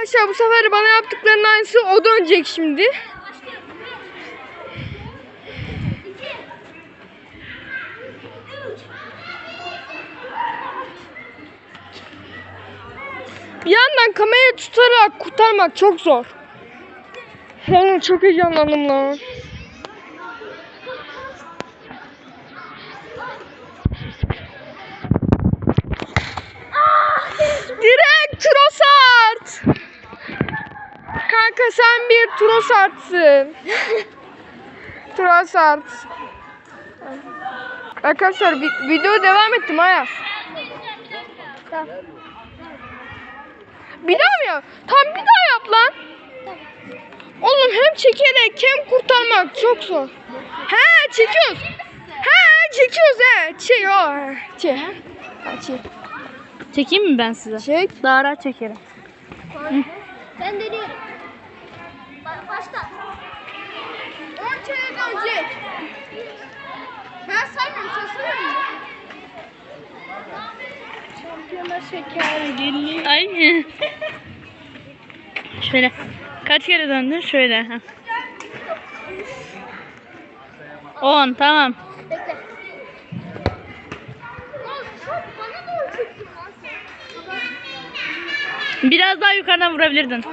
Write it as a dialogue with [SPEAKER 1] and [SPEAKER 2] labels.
[SPEAKER 1] Arkadaşlar bu sefer bana yaptıklarının aynısı o dönecek şimdi. Bir yandan kamerayı tutarak kurtarmak çok zor. Oğlum çok heyecanlandım lan. Direkt Trossard. Kanka sen bir Trossard'sın. Trossard. Arkadaşlar vi- video devam ettim Ayaz. Bir daha mı ya? Tam bir daha yap lan. Oğlum hem çekerek hem kurtarmak çok zor. He çekiyoruz. He çekiyoruz he. Çek o. Çek. Çek.
[SPEAKER 2] Çekeyim mi ben size?
[SPEAKER 1] Çek.
[SPEAKER 2] Daha rahat çekerim.
[SPEAKER 3] Ben deniyorum. Ba- başla.
[SPEAKER 1] 10 kere dönecek. Ben saymıyorum sen saymıyor Şampiyona şeker geliyor.
[SPEAKER 2] Ay. Şöyle. Kaç kere döndün? Şöyle. heh. 10 tamam.
[SPEAKER 3] Bekle.
[SPEAKER 2] Biraz daha yukarıdan vurabilirdin.